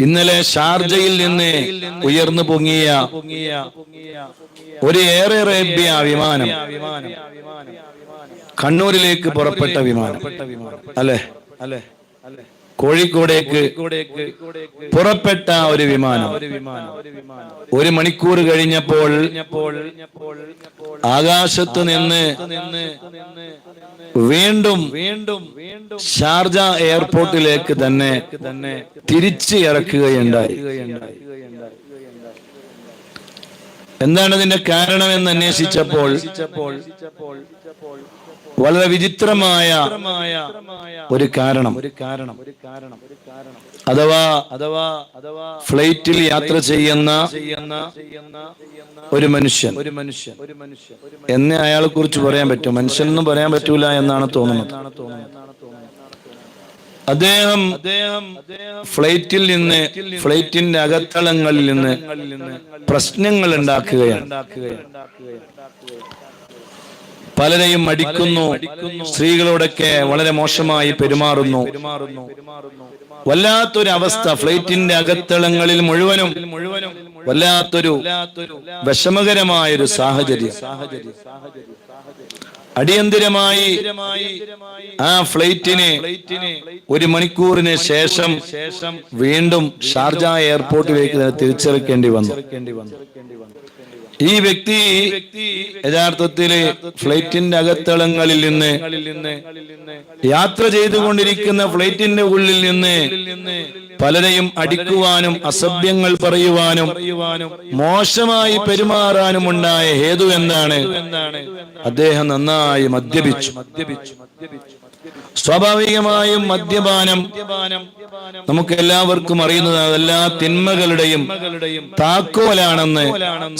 ഇന്നലെ ഷാർജയിൽ നിന്ന് ഉയർന്നു പൊങ്ങിയ ഒരു എയർ അറേബ്യ വിമാനം കണ്ണൂരിലേക്ക് പുറപ്പെട്ട വിമാനം. അല്ലെ അല്ലെ? കോഴിക്കോടേക്ക് പുറപ്പെട്ട ഒരു വിമാനം. ഒരു മണിക്കൂർ കഴിഞ്ഞപ്പോൾ ആകാശത്ത് നിന്ന് വീണ്ടും വീണ്ടും ഷാർജ എയർപോർട്ടിലേക്ക് തന്നെ തന്നെ തിരിച്ചു ഇറക്കുകയുണ്ടായി. എന്താണ് ഇതിന്റെ കാരണമെന്ന് അന്വേഷിച്ചപ്പോൾ വളരെ വിചിത്രമായ ഒരു കാരണം. ഒരു കാരണം അഥവാ അഥവാ അഥവാ ഫ്ലൈറ്റിൽ യാത്ര ചെയ്യുന്ന ഒരു മനുഷ്യൻ. ഒരു മനുഷ്യൻ ഒരു മനുഷ്യൻ എന്നെ അയാളെ കുറിച്ച് പറയാൻ പറ്റും മനുഷ്യനൊന്നും പറയാൻ പറ്റൂല എന്നാണ് തോന്നുന്നത്. അദ്ദേഹം ഫ്ലൈറ്റിൽ നിന്ന് ഫ്ലൈറ്റിന്റെ അകത്തളങ്ങളിൽ നിന്ന് പ്രശ്നങ്ങൾ ഉണ്ടാക്കുകയാണ്. പലരെയും അടിക്കുന്നു സ്ത്രീകളോടൊക്കെ വളരെ മോശമായി പെരുമാറുന്നു. വല്ലാത്തൊരു അവസ്ഥ ഫ്ലൈറ്റിന്റെ അകത്തളങ്ങളിൽ മുഴുവനും. മുഴുവനും വല്ലാത്തൊരു വിഷമകരമായൊരു സാഹചര്യം സാഹചര്യം. അടിയന്തിരമായി ആ ഫ്ലൈറ്റിന് ഒരു മണിക്കൂറിന് ശേഷം വീണ്ടും ഷാർജ എയർപോർട്ടിലേക്ക് തിരിച്ചിറക്കേണ്ടി വന്നു. ഈ വ്യക്തി യഥാർത്ഥത്തിൽ ഫ്ലൈറ്റിന്റെ അകത്തളങ്ങളിൽ നിന്ന് യാത്ര ചെയ്തുകൊണ്ടിരിക്കുന്ന ഫ്ലൈറ്റിന്റെ ഉള്ളിൽ നിന്ന് പലരെയും അടിക്കുവാനും അസഭ്യങ്ങൾ പറയുവാനും മോശമായി പെരുമാറാനും ഉണ്ടായ ഹേതു എന്താണ്? അദ്ദേഹം നന്നായി മദ്യപിച്ചു. സ്വാഭാവികമായും മദ്യപാനം നമുക്ക് എല്ലാവർക്കും അറിയുന്നത് എല്ലാ തിന്മകളുടെയും താക്കോലാണെന്ന്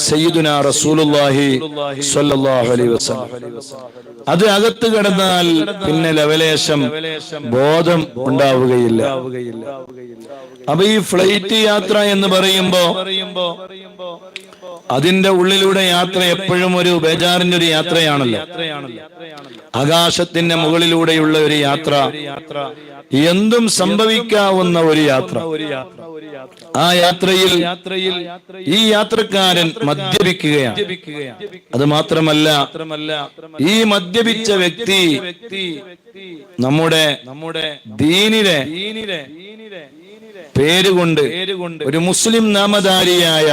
സയ്യിദുന സ്വല്ലല്ലാഹു അലൈഹി വസല്ലം. അത് അകത്ത് കിടന്നാൽ പിന്നെ ലവലേശം ബോധം ഉണ്ടാവുകയില്ല. അപ്പൊ ഈ ഫ്ലൈറ്റ് യാത്ര എന്ന് പറയുമ്പോ അതിന്റെ ഉള്ളിലൂടെ യാത്ര എപ്പോഴും ഒരു ബേജാറിന്റെ ഒരു യാത്രയാണല്ലോ. ആകാശത്തിന്റെ മുകളിലൂടെയുള്ള ഒരു യാത്ര എന്തും സംഭവിക്കാവുന്ന ഒരു യാത്ര. ആ യാത്രയിൽ ഈ യാത്രക്കാരൻ മദ്യപിക്കുകയാണ്. അത് മാത്രമല്ല ഈ മദ്യപിച്ച വ്യക്തി നമ്മുടെ നമ്മുടെ ദീനിലെ പേരുകൊണ്ട് ഒരു മുസ്ലിം നാമധാരിയായ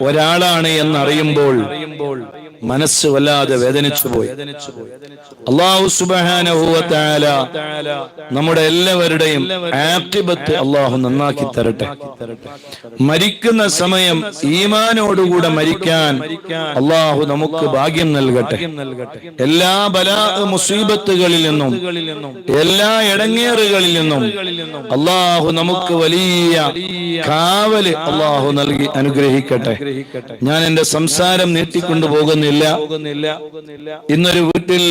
ഒരാളാണ് എന്നറിയുമ്പോൾ മനസ്സ് വല്ലാതെ വേദനിച്ചു പോയി. അള്ളാഹു സുബാനഹുല നമ്മുടെ എല്ലാവരുടെയും ആക്ടിബത്ത് അള്ളാഹു നന്നാക്കി തരട്ടെ. മരിക്കുന്ന സമയം ഈമാനോടുകൂടെ മരിക്കാൻ അള്ളാഹു നമുക്ക് ഭാഗ്യം നൽകട്ടെ. എല്ലാ ബലാ മുസീബത്തുകളിൽ നിന്നും എല്ലാ ഇടങ്ങേറുകളിൽ നിന്നും അള്ളാഹു നമുക്ക് വലിയ കാവൽ അള്ളാഹു നൽകി അനുഗ്രഹിക്കട്ടെ. ഞാൻ എന്റെ സംസാരം നീട്ടിക്കൊണ്ടു പോകുന്നില്ല. ഇന്നൊരു വീട്ടിൽ